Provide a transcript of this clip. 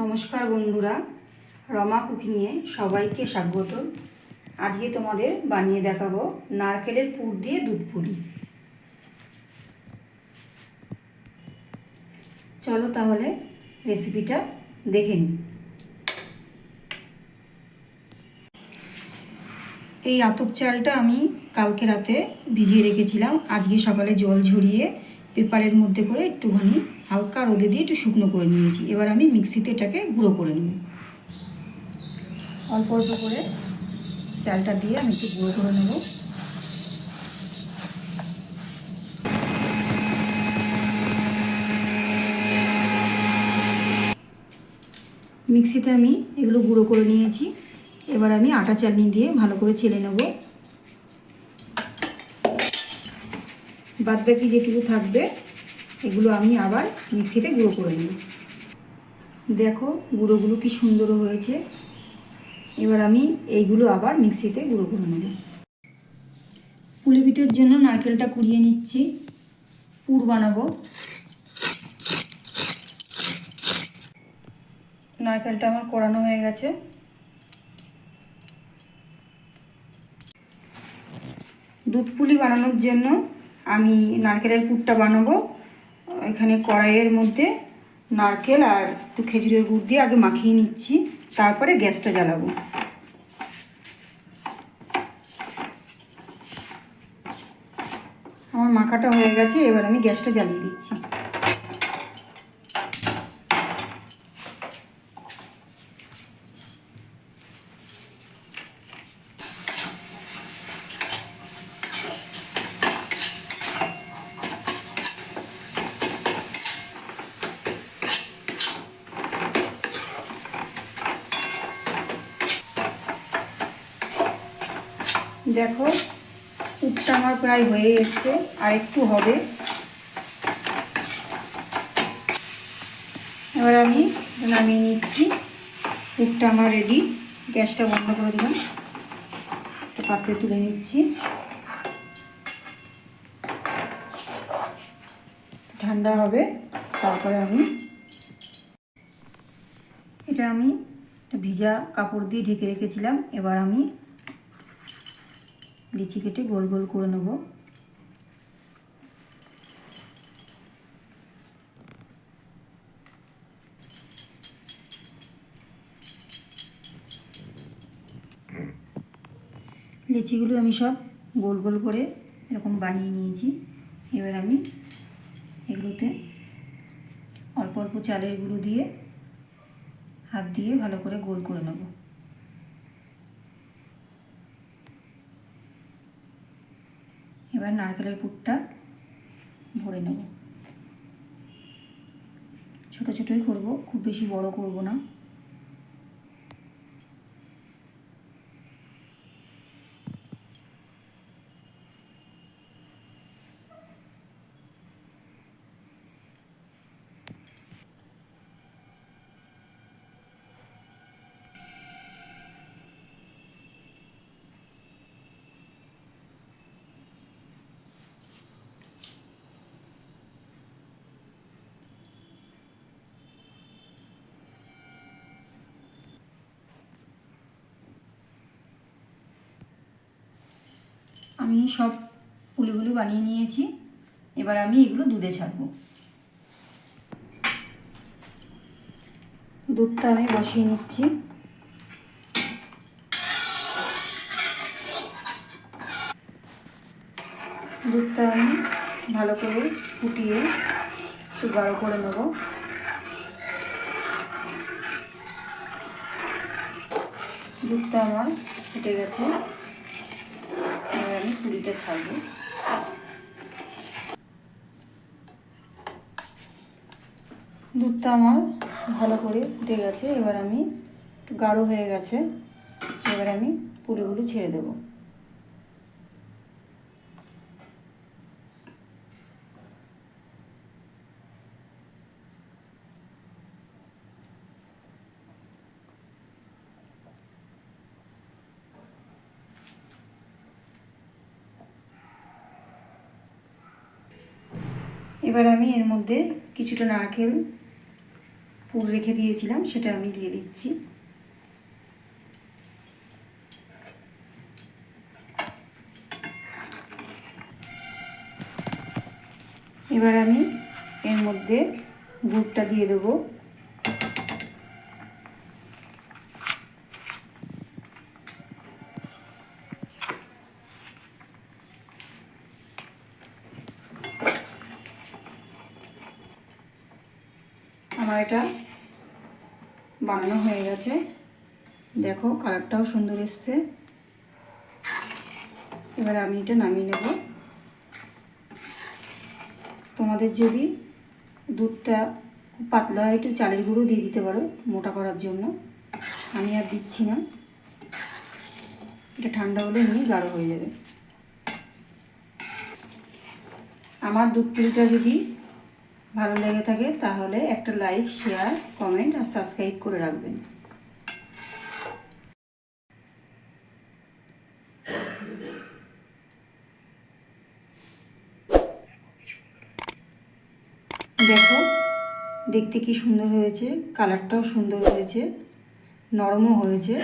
নমস্কার বন্ধুরা, রমা কুকিংয়ে সবাইকে স্বাগত। আজকে তোমাদের বানিয়ে দেখাবো নারকেলের পুর দিয়ে দুধ পুলি চলো তাহলে রেসিপিটা দেখে নিই। এই আতপ চালটা আমি কালকে রাতে ভিজিয়ে রেখেছিলাম। আজকে সকালে জল ঝরিয়ে পেপারের মধ্যে করে একটুখানি হালকা রোদে দিয়ে একটু শুকনো করে নিয়েছি। এবার আমি মিক্সিতে এটাকে গুঁড়ো করে নেব। অল্প অল্প করে চালটা দিয়ে আমি একটু গুঁড়ো করে নেব। মিক্সিতে আমি এগুলো গুঁড়ো করে নিয়েছি। এবার আমি আটা চালনি দিয়ে ভালো করে ছেলে নেব। বাদ বাকি যেটুকু থাকবে, এগুলো আমি আবার মিক্সিতে গুঁড়ো করে নিই দেখো গুঁড়োগুলো কি সুন্দর হয়েছে। এবার আমি এইগুলো আবার মিক্সিতে গুঁড়ো করে নেব। পুলি পিঠের জন্য নারকেলটা কুড়িয়ে নিচ্ছি। পুর বানাবো। নারকেলটা আমার করানো হয়ে গেছে। দুধ পুলি বানানোর জন্য আমি নারকেলের পুরটা বানাবো। এখানে কড়াইয়ের মধ্যে নারকেল আর একটু খেজুরের গুড় দিয়ে আগে মাখিয়ে নিচ্ছি, তারপরে গ্যাসটা জ্বালাবো। আমার মাখাটা হয়ে গেছে, এবার আমি গ্যাসটা জ্বালিয়ে দিচ্ছি। দেখো, উটটা আমার প্রায় হয়ে এসছে, আর একটু হবে। এবার আমি নামিয়ে নিচ্ছি। উটটা আমার রেডি গ্যাসটা বন্ধ করে দিলাম। পাত্রে তুলে নিচ্ছি। ঠান্ডা হবে, তারপরে আমি এটা আমি ভিজা কাপড় দিয়ে ঢেকে রেখেছিলাম। এবার আমি লিচি কেটে গোল গোল করে নেব। লিচিগুলো আমি সব গোল গোল করে এরকম বানিয়ে নিয়েছি। এবার আমি এগুলোতে অল্প অল্প চালের গুঁড়ো দিয়ে হাত দিয়ে ভালো করে গোল করে নেব। এবার নারকেলের পুরটা ভরে নেব। ছোট ছোটই করব খুব বেশি বড় করব না। আমি সব পুলিগুলো বানিয়ে নিয়েছি। এবার আমি এগুলো দুধে ছাড়বো। দুধটা আমি বসিয়ে নিচ্ছি। দুধটা আমি ভালো করে ফুটিয়ে একটু গাঢ় করে নেব। দুধটা আমার ফুটে গেছে। ছাড়ব ছাড়বো। দুধটা আমার ভালো করে ফুটে গেছে, এবার আমি গাঢ় হয়ে গেছে, এবার আমি পুরিগুলো ছেড়ে দেবো। এবার আমি এর মধ্যে কিছুটা নারকেল পুর রেখে দিয়েছিলাম, সেটা আমি দিয়ে দিচ্ছি। এবার আমি এর মধ্যে গুড়টা দিয়ে দেবো। আমার এটা বানানো হয়ে গেছে। দেখো, কালারটাও সুন্দর এসছে। এবার আমি এটা নামিয়ে নেব। তোমাদের যদি দুধটা খুব পাতলা হয়, একটু চালের গুঁড়ো দিয়ে দিতে পারো মোটা করার জন্য। আমি আর দিচ্ছি না। এটা ঠান্ডা হলে নিয়ে গাঢ় হয়ে যাবে। আমার দুধ পুরিটা যদি ভালো লেগে থাকে, তাহলে একটা লাইক শেয়ার কমেন্ট আর সাবস্ক্রাইব করে রাখবেন। দেখো, দেখতে কি সুন্দর হয়েছে কালারটাও সুন্দর হয়েছে, নরমও হয়েছে।